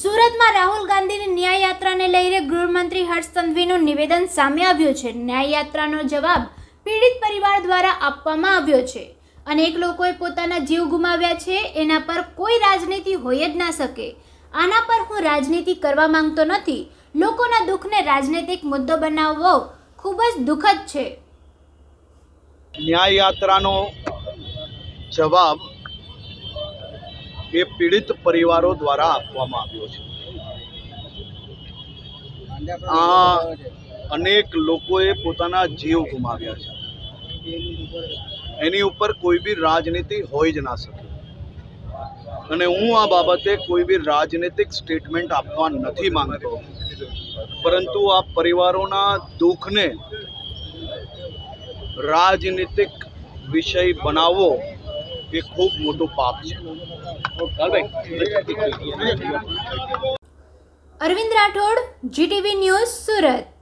સુરતમાં રાહુલ ગાંધીની ન્યાય યાત્રાને લઈને ગૃહમંત્રી હર્ષ સંઘવીનું નિવેદન સામે આવ્યું છે. ન્યાય યાત્રાનો જવાબ પીડિત પરિવાર દ્વારા આપવામાં આવ્યો છે. અનેક લોકોએ પોતાના જીવ ગુમાવ્યા છે, એના પર કોઈ રાજનીતિ હોય જ ના શકે. આના પર હું રાજનીતિ કરવા માંગતો નથી. લોકોના દુઃખને રાજનૈતિક મુદ્દો બનાવવો ખૂબ જ દુઃખદ છે. ન્યાય યાત્રાનો જવાબ એ પીડિત પરિવારો દ્વારા આપવામાં આવ્યો છે. આ અનેક લોકોએ પોતાના જીવ ગુમાવ્યા છે. એની ઉપર કોઈ બી રાજનીતિ હોય જ ના શકે. અને હું આ બાબતે કોઈ બી રાજનીતિક સ્ટેટમેન્ટ આપવા નથી માંગતો. પરંતુ આ પરિવારોના દુઃખને રાજનીતિક વિષય બનાવવો એ ખૂબ મોટું પાપ છે. Arvind Rathod GTV news Surat.